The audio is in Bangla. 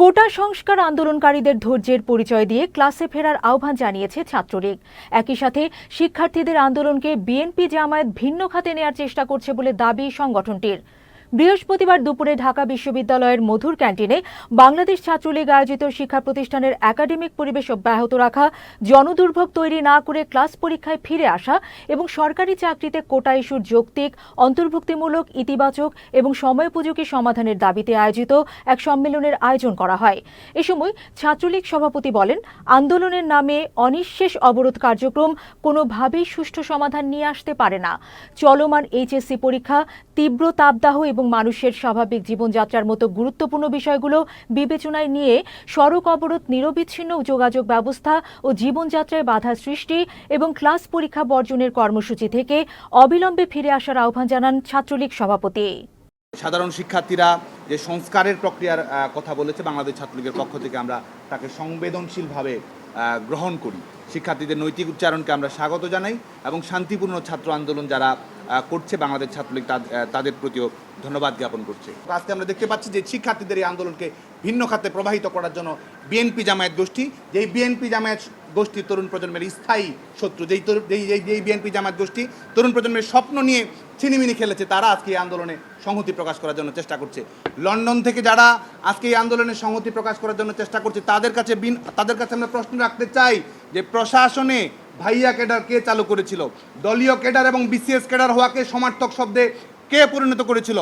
কোটা সংস্কার আন্দোলনকারীদের ধৈর্যের পরিচয় দিয়ে ক্লাসে ফেরার আহ্বান জানিয়েছে ছাত্রলীগ। একই সাথে শিক্ষার্থীদের আন্দোলনকে বিএনপি জামায়াত ভিন্ন খাতে নেয়ার চেষ্টা করছে বলে দাবি সংগঠনটির। বৃহস্পতিবার দুপুরে ঢাকা বিশ্ববিদ্যালয়ের মধুর ক্যান্টিনে বাংলাদেশ ছাত্রলীগ আয়োজিত শিক্ষা প্রতিষ্ঠানের একাডেমিক পরিবেশ অব্যাহত রাখা, জনদুর্ভোগ তৈরি না করে ক্লাস পরীক্ষায় ফিরে আসা এবং সরকারি চাকরিতে কোটা ইস্যুর যৌক্তিক, অন্তর্ভুক্তিমূলক, ইতিবাচক এবং সময়োপযোগী সমাধানের দাবিতে আয়োজিত এক সম্মেলনের আয়োজন করা হয়। এ সময় ছাত্রলীগ সভাপতি বলেন, আন্দোলনের নামে অনিঃশেষ অবরোধ কার্যক্রম কোনোভাবেই সুষ্ঠু সমাধান নিয়ে আসতে পারে না। চলমান এইচএসসি পরীক্ষা তীব্র তাপদাহ এবং মানুষের স্বাভাবিক জীবনযাত্রার মতো গুরুত্বপূর্ণ বিষয়গুলো বিবেচনায় নিয়ে সড়ক অবরোধ, নিরবিচ্ছিন্ন যোগাযোগ ব্যবস্থা ও জীবনযাত্রায় বাধা সৃষ্টি এবং ক্লাস পরীক্ষা বর্জনের কর্মসূচি থেকে অবিলম্বে ফিরে আসার আহ্বান জানান ছাত্রলীগ সভাপতি। সাধারণ শিক্ষার্থীরা যে সংস্কারের প্রক্রিয়ার কথা বলেছে বাংলাদেশ ছাত্রলীগের পক্ষ থেকে আমরা তাকে সংবেদনশীলভাবে গ্রহণ করি। শিক্ষার্থীদের নৈতিক উচ্চারণকে আমরা স্বাগত জানাই এবং শান্তিপূর্ণ ছাত্র আন্দোলন যারা করছে বাংলাদেশ ছাত্রলীগ, তাদ- তাদের প্রতিও ধন্যবাদ জ্ঞাপন করছে। আজকে আমরা দেখতে পাচ্ছি যে শিক্ষার্থীদের এই আন্দোলনকে ভিন্ন খাতে প্রবাহিত করার জন্য বিএনপি জামায়াত গোষ্ঠী, যেই বিএনপি জামায়াত গোষ্ঠী তরুণ প্রজন্মের স্থায়ী শত্রু, যেই তরু- যেই, যেই- যেই বিএনপি জামায়াত গোষ্ঠী তরুণ প্রজন্মের স্বপ্ন নিয়ে ছিনিমিনি খেলেছে, তারা আজকে এই আন্দোলনে সংহতি প্রকাশ করার জন্য চেষ্টা করছে। লন্ডন থেকে যারা আজকে এই আন্দোলনে সংহতি প্রকাশ করার জন্য চেষ্টা করছে, তাদের কাছে তাদের কাছে আমরা প্রশ্ন রাখতে চাই যে প্রশাসনে ভাইয়া ক্যাডার কে চালু করেছিল? দলীয় ক্যাডার এবং বিসিএস ক্যাডার হওয়াকে সমার্থক শব্দে কে পরিণত করেছিল?